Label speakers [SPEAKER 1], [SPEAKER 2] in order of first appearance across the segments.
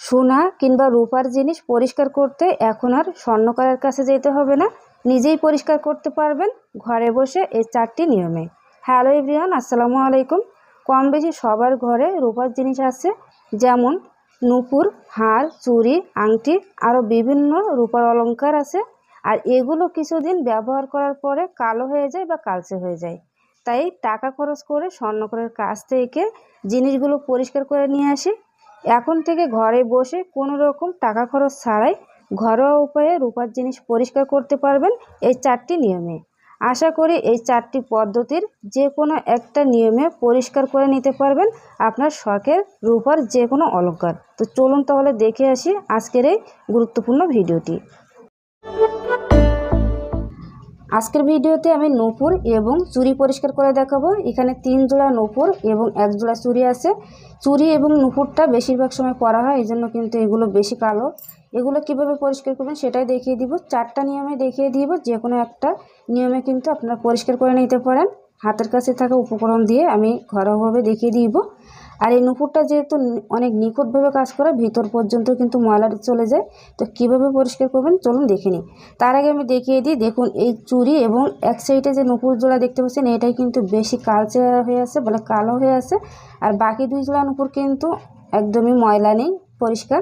[SPEAKER 1] সোনা কিংবা রূপার জিনিস পরিষ্কার করতে এখন আর স্বর্ণকারের কাছে যেতে হবে না। নিজেই পরিষ্কার করতে পারবেন ঘরে বসে এই চারটি নিয়মে। হ্যালো এভরিওয়ান, আসসালামু আলাইকুম। কম বেশি সবার ঘরে রূপার জিনিস আছে, যেমন নুপুর, হার, চুড়ি, আংটি, আরও বিভিন্ন রূপার অলংকার আছে। আর এগুলো কিছুদিন ব্যবহার করার পরে কালো হয়ে যায় বা কালচে হয়ে যায়। তাই টাকা খরচ করে স্বর্ণকারের কাছ থেকে জিনিসগুলো পরিষ্কার করে নিয়ে আসি। এখন থেকে ঘরে বসে কোনো রকম টাকা খরচ ছাড়াই ঘরোয়া উপায়ে রূপার জিনিস পরিষ্কার করতে পারবেন এই চারটি নিয়মে। আশা করি এই চারটি পদ্ধতির যে কোনো একটা নিয়মে পরিষ্কার করে নিতে পারবেন আপনার শখের রূপার যে কোনো অলঙ্কার। তো চলুন তাহলে দেখে আসি আজকের এই গুরুত্বপূর্ণ ভিডিওটি। আজকের ভিডিওতে আমি নূপুর এবং চুরি পরিষ্কার করে দেখাবো। এখানে তিন জোড়া নূপুর এবং এক জোড়া চুরি আছে। চুরি এবং নূপুরটা বেশিরভাগ সময় পরা হয় এই জন্য কিন্তু এগুলো বেশি কালো। এগুলো কীভাবে পরিষ্কার করবেন সেটাই দেখিয়ে দিব। চারটা নিয়মে দেখিয়ে দিব, যে কোনো একটা নিয়মে কিন্তু আপনারা পরিষ্কার করে নিতে পারেন। হাতের কাছে থাকা উপকরণ দিয়ে আমি ঘরোয়াভাবে দেখিয়ে দিব। আর এই নুপুরটা যেহেতু অনেক নিখুঁতভাবে কাজ করে, ভিতর পর্যন্ত কিন্তু ময়লাটা চলে যায়। তো কীভাবে পরিষ্কার করবেন চলুন দেখে নিই। তার আগে আমি দেখিয়ে দিই, দেখুন এই চুড়ি এবং এক সাইডে যে নুপুর জোড়া দেখতে পাচ্ছেন, এটাই কিন্তু বেশি কালচে হয়ে আছে, বলে কালো হয়ে আছে। আর বাকি দুই জোড়া নুপুর কিন্তু একদমই ময়লা নেই, পরিষ্কার।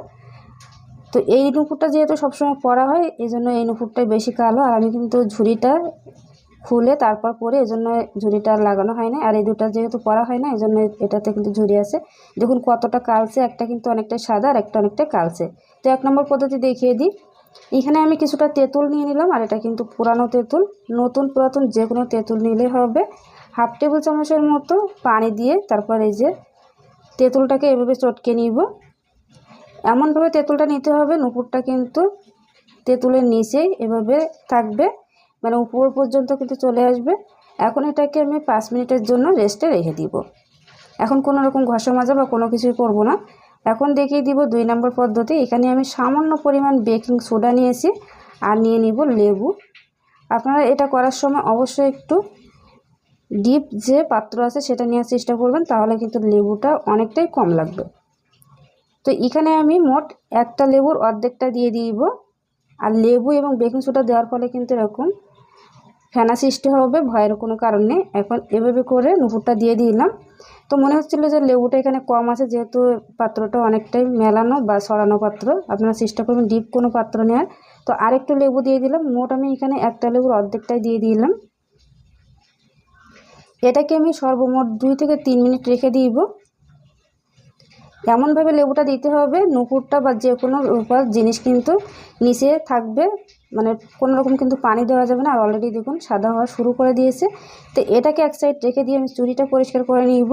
[SPEAKER 1] তো এই নুপুরটা যেহেতু সবসময় পরা হয় এই জন্য এই নুপুরটাই বেশি কালো। আর আমি কিন্তু ঝুড়িটা খুলে তারপর পরে এই জন্য ঝুড়িটা লাগানো হয় না আর এই দুটা যেহেতু পরা হয় না এই জন্য এটাতে কিন্তু ঝুড়ি আছে। দেখুন কতটা কালছে একটা কিন্তু অনেকটা সাদা আর একটা অনেকটা কালছে তো এক নম্বর পদ্ধতি দেখিয়ে দিই। এখানে আমি কিছুটা তেঁতুল নিয়ে নিলাম, আর এটা কিন্তু পুরানো তেঁতুল। নতুন, পুরাতন যে কোনো তেঁতুল নিলে হবে। হাফ টেবিল চামচের মতো পানি দিয়ে তারপর এই যে তেঁতুলটাকে এভাবে চটকে নিব। এমনভাবে তেঁতুলটা নিতে হবে, নুপুরটা কিন্তু তেঁতুলের নিচেই এভাবে থাকবে। মানে উপর পর্যন্ত কিন্তু চলে আসবে। এখন এটাকে আমি পাঁচ মিনিটের জন্য রেস্টে রেখে দিব। এখন কোনো রকম ঘষা মাজা বা কোনো কিছুই করব না। এখন দেখিয়ে দিব দুই নম্বর পদ্ধতি। এখানে আমি সামান্য পরিমাণ বেকিং সোডা নিয়েছি আর নিয়ে নিব লেবু। আপনারা এটা করার সময় অবশ্যই একটু ডিপ যে পাত্র আছে সেটা নেওয়ার চেষ্টা করবেন, তাহলে কিন্তু লেবুটা অনেকটাই কম লাগবে। তো এখানে আমি মোট একটা লেবুর অর্ধেকটা দিয়ে দিব। আর লেবু এবং বেকিং সোডা দেওয়ার ফলে কিন্তু এরকম ফেনা সৃষ্টি হবে ভয়ের কোনো কারণ নেই। এখন এভাবে করে নুপুরটা দিয়ে দিলাম। তো মনে হচ্ছিল যে লেবুটা এখানে কম আছে, যেহেতু পাত্রটা অনেকটাই মেলানো বা সরানো পাত্র। আপনারা চেষ্টা করবেন ডিপ কোনো পাত্র নেওয়ার তো আরেকটু লেবু দিয়ে দিলাম। মোট আমি এখানে একটা লেবুর অর্ধেকটাই দিয়ে দিলাম। এটাকে আমি সর্বমোট দুই থেকে তিন মিনিট রেখে দিব। এমনভাবে লেবুটা দিতে হবে, নুপুরটা বা যে কোনো জিনিস কিন্তু নিচে থাকবে। মানে কোনো রকম কিন্তু পানি দেওয়া যাবে না। আর অলরেডি দেখুন সাদা হওয়া শুরু করে দিয়েছে। তো এটাকে এক সাইড রেখে দিয়ে আমি চুড়িটা পরিষ্কার করে নিব।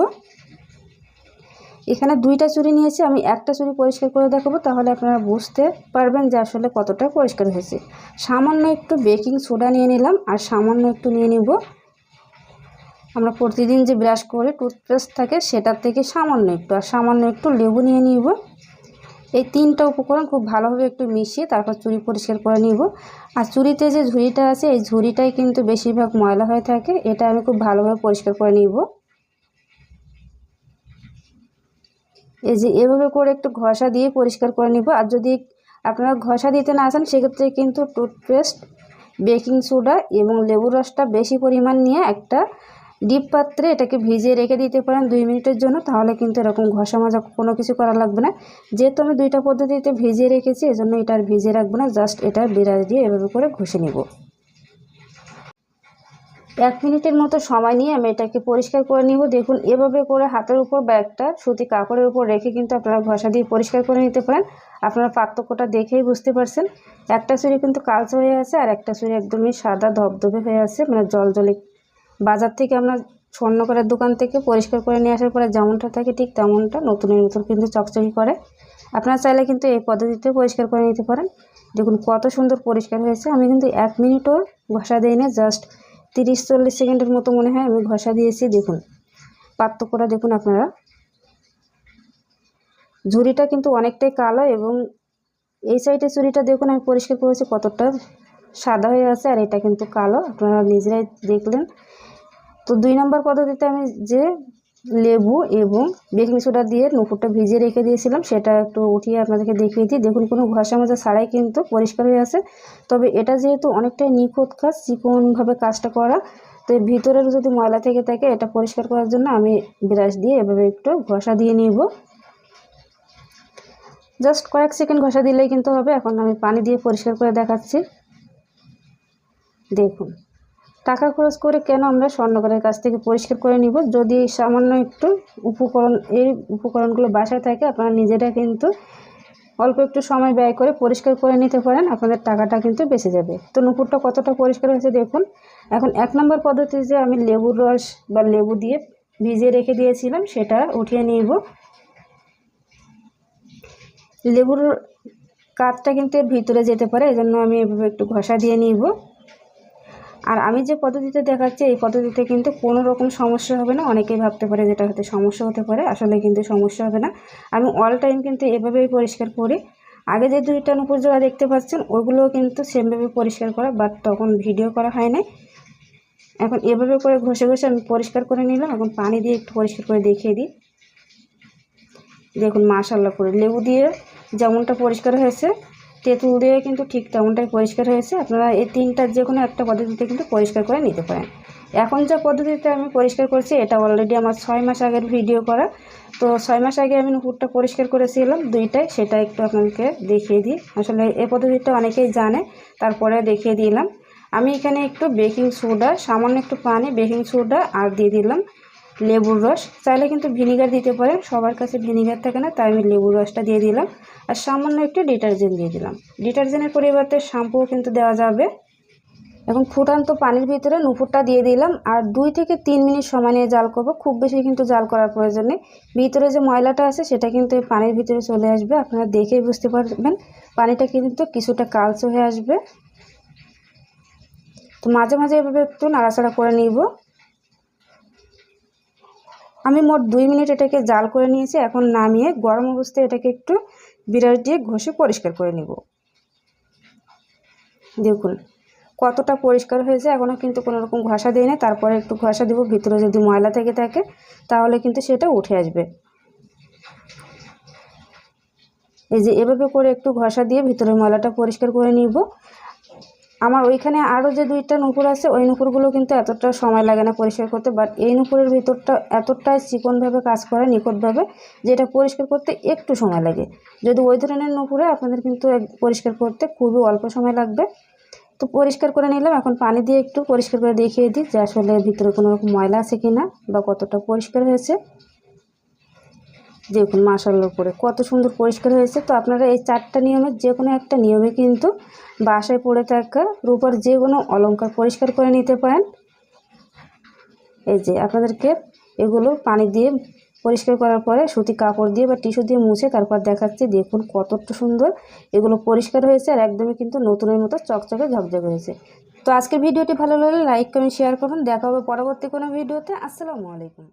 [SPEAKER 1] এখানে দুইটা চুড়ি নিয়েছি। আমি একটা চুড়ি পরিষ্কার করে দেখাবো, তাহলে আপনারা বুঝতে পারবেন যে আসলে কতটা পরিষ্কার হয়েছে। সামান্য একটু বেকিং সোডা নিয়ে নিলাম, আর সামান্য একটু নিয়ে নিব। আমরা প্রতিদিন যে ব্রাশ করে টুথপেস্ট থাকে, সেটার থেকে সামান্য একটু, আর সামান্য একটু লেবু নিয়ে নিব। এই তিনটা উপকরণ খুব ভালোভাবে একটু মিশিয়ে তারপর চুড়ি পরিষ্কার করে নিব। আর চুড়িতে যে ঝুড়িটা আছে, এই ঝুড়িটাই কিন্তু বেশিরভাগ ময়লা হয়ে থাকে। এটা আমি খুব ভালোভাবে পরিষ্কার করে নিব। এই যে এভাবে করে একটু ঘষা দিয়ে পরিষ্কার করে নিব। আর যদি আপনারা ঘষা দিতে না আসেন সেক্ষেত্রে কিন্তু টুথপেস্ট, বেকিং সোডা এবং লেবুর রসটা বেশি পরিমাণ নিয়ে একটা ডিপ পাত্রে এটাকে ভিজিয়ে রেখে দিতে পারেন দুই মিনিটের জন্য, তাহলে কিন্তু এরকম ঘষা মাজা কোনো কিছু করা লাগবে না। যেহেতু আমি দুইটা পদ্ধতিতে ভিজিয়ে রেখেছি, এজন্য এটা আর ভিজিয়ে রাখব না, জাস্ট এটা বিরাজ দিয়ে এভাবে করে ঘষে নেব। এক মিনিটের মতো সময় নিয়ে আমি এটাকে পরিষ্কার করে নিব। দেখুন, এভাবে করে হাতের উপর বা একটা সুতি কাপড়ের উপর রেখে কিন্তু আপনারা ঘষা দিয়ে পরিষ্কার করে নিতে পারেন। আপনারা পার্থক্যটা দেখেই বুঝতে পারছেন। একটা চুরি কিন্তু কালচে হয়ে আছে, আর একটা চুরি একদমই সাদা ধবধবে হয়ে আছে মানে জল জলে বাজার থেকে আমরা স্বর্ণকারের দোকান থেকে পরিষ্কার করে নিয়ে আসার পরে যেমনটা থাকে ঠিক তেমনটা নতুনের নতুন কিন্তু চকচকি করে। আপনারা চাইলে কিন্তু এই পদ্ধতিতে পরিষ্কার করে নিতে পারেন। দেখুন কত সুন্দর পরিষ্কার হয়েছে। আমি কিন্তু এক মিনিটও ঘষা দিই না জাস্ট তিরিশ চল্লিশ সেকেন্ডের মতো মনে হয় আমি ঘষা দিয়েছি, দেখুন। পার্থক্যটা দেখুন আপনারা। ঝুড়িটা কিন্তু অনেকটাই কালো এবং এই সাইডে চুরিটা দেখুন আমি পরিষ্কার করেছি কতটা সাদা হয়ে আছে আর এটা কিন্তু কালো। আপনারা নিজেরাই দেখলেন। তো দুই নম্বর পদ্ধতিতে আমি যে লেবু এবং বেকিং সোডা দিয়ে নুপুরটা ভিজিয়ে রেখে দিয়েছিলাম, সেটা একটু উঠিয়ে আপনাদেরকে দেখিয়ে দিই। দেখুন, কোনো ঘষা মাজা ছাড়াই কিন্তু পরিষ্কার হয়ে আছে। তবে এটা যেহেতু অনেকটাই নিখুঁত কাজ, চিকনভাবে কাজটা করা, তো ভিতরের যদি ময়লা থেকে থাকে, এটা পরিষ্কার করার জন্য আমি ব্রাশ দিয়ে এভাবে একটু ঘষা দিয়ে নিব। জাস্ট কয়েক সেকেন্ড ঘষা দিলেই কিন্তু হবে। এখন আমি পানি দিয়ে পরিষ্কার করে দেখাচ্ছি। দেখুন। টাকা খরচ করে কেন আমরা স্বর্ণকারের কাছ থেকে পরিষ্কার করে নিব? যদি সামান্য একটু উপকরণ, এই উপকরণগুলো বাসায় থাকে, আপনারা নিজেরা কিন্তু অল্প একটু সময় ব্যয় করে পরিষ্কার করে নিতে পারেন, আপনাদের টাকাটা কিন্তু বেঁচে যাবে। তো নুপুরটা কতটা পরিষ্কার হয়েছে দেখুন। এখন এক নম্বর পদ্ধতি যে আমি লেবুর রস বা লেবু দিয়ে ভিজিয়ে রেখে দিয়েছিলাম, সেটা উঠিয়ে নিব। লেবুর কাঠটা কিন্তু ভিতরে যেতে পারে, এজন্য আমি এভাবে একটু ঘষা দিয়ে নিব। আর আমি যে পদ্ধতিতে দেখাচ্ছি, এই পদ্ধতিতে কিন্তু কোনো রকম সমস্যা হবে না। অনেকেই ভাবতে পারে যেটা হতে সমস্যা হতে পারে, আসলে কিন্তু সমস্যা হবে না। আমি অল টাইম কিন্তু এভাবেই পরিষ্কার করি। আগে যে দুইটা নুপুর জোড়া দেখতে পাচ্ছেন, ওগুলোও কিন্তু সেমভাবে পরিষ্কার করা বাট তখন ভিডিও করা হয় নাই। এখন এভাবে করে ঘষে ঘষে আমি পরিষ্কার করে নিলাম, এখন পানি দিয়ে একটু পরিষ্কার করে দেখিয়ে দিই। দেখুন মাশাল্লাহ করে। লেবু দিয়ে যেমনটা পরিষ্কার হয়েছে তেঁতুল দিয়ে কিন্তু ঠিক তেমনটাই পরিষ্কার হয়েছে। আপনারা এই তিনটার যে কোনো একটা পদ্ধতিতে কিন্তু পরিষ্কার করে নিতে পারেন। এখন যা পদ্ধতিতে আমি পরিষ্কার করছি, এটা অলরেডি আমার ছয় মাস আগের ভিডিও করা। তো ছয় মাস আগে আমি নুপুরটা পরিষ্কার করেছিলাম দুইটাই, সেটা একটু আপনাকে দেখিয়ে দিই। আসলে এই পদ্ধতিটা অনেকেই জানে, তারপরে দেখিয়ে দিলাম। আমি এখানে একটু বেকিং সোডা সামান্য একটু পানি বেকিং সোডা আর দিয়ে দিলাম। লেবুর রস। চাইলে কিন্তু ভিনিগার দিতে পারেন, সবার কাছে ভিনিগার থাকে না, তাই আমি লেবুর রসটা দিয়ে দিলাম। আর সামান্য একটু ডিটারজেন্ট দিয়ে দিলাম। ডিটারজেন্টের পরিবর্তে শ্যাম্পুও কিন্তু দেওয়া যাবে। এখন ফুটান্ত পানির ভিতরে নুপুরটা দিয়ে দিলাম। আর দুই থেকে তিন মিনিট সময় নিয়ে জাল করব। খুব বেশি কিন্তু জাল করার প্রয়োজন নেই। ভিতরে যে ময়লাটা আছে, সেটা কিন্তু এই পানির ভিতরে চলে আসবে। আপনারা দেখেই বুঝতে পারবেন, পানিটা কিন্তু কিছুটা কালচে হয়ে আসবে। তো মাঝে মাঝে এভাবে একটু নাড়াচাড়া করে নিব। আমি মোট দুই মিনিট এটাকে জাল করে নিয়েছি, এখন নামিয়ে গরম অবস্থায় এটাকে একটু বিরাট দিয়ে ঘষে পরিষ্কার করে নিব। দেখুন, কতটা পরিষ্কার হয়েছে এখনও কিন্তু কোনো রকম ঘষা দিই না তারপরে একটু ঘষা দেবো, ভিতরে যদি ময়লা থেকে থাকে, তাহলে কিন্তু সেটা উঠে আসবে। এই যে এভাবে করে একটু ঘষা দিয়ে ভিতরে ময়লাটা পরিষ্কার করে নিব। আমার ওইখানে আরও যে দুইটা নুপুর আছে, ওই নুপুরগুলো কিন্তু এতটা সময় লাগে না পরিষ্কার করতে বাট এই নুপুরের ভিতরটা এতটাই চিকনভাবে কাজ করে, নিখুঁতভাবে যেটা পরিষ্কার করতে একটু সময় লাগে। যদি ওই ধরনের নুপুরে আপনাদের কিন্তু পরিষ্কার করতে খুবই অল্প সময় লাগবে। তো পরিষ্কার করে নিলাম, এখন পানি দিয়ে একটু পরিষ্কার করে দেখিয়ে দিই যে আসলে ভিতরে কোনো ময়লা আছে কি না বা কতটা পরিষ্কার হয়েছে। দেখুন মাসাল্লাহ করে। কত সুন্দর পরিষ্কার হয়েছে। তো আপনারা এই চারটা নিয়মের যে কোনো একটা নিয়মে কিন্তু বাসায় পড়ে থাকা রূপার যে কোনো অলঙ্কার পরিষ্কার করে নিতে পারেন। এই যে আপনাদেরকে এগুলো পানি দিয়ে পরিষ্কার করার পরে সুতি কাপড় দিয়ে বা টিস্যু দিয়ে মুছে তারপর দেখাচ্ছি। দেখুন কতটা সুন্দর এগুলো পরিষ্কার হয়েছে আর একদমই কিন্তু নতুনের মতো চকচকে ঝকঝকে হয়েছে। তো আজকের ভিডিওটি ভালো লাগলে লাইক, কমেন্ট, শেয়ার করুন। দেখা হবে পরবর্তী কোনো ভিডিওতে। আসসালামু আলাইকুম।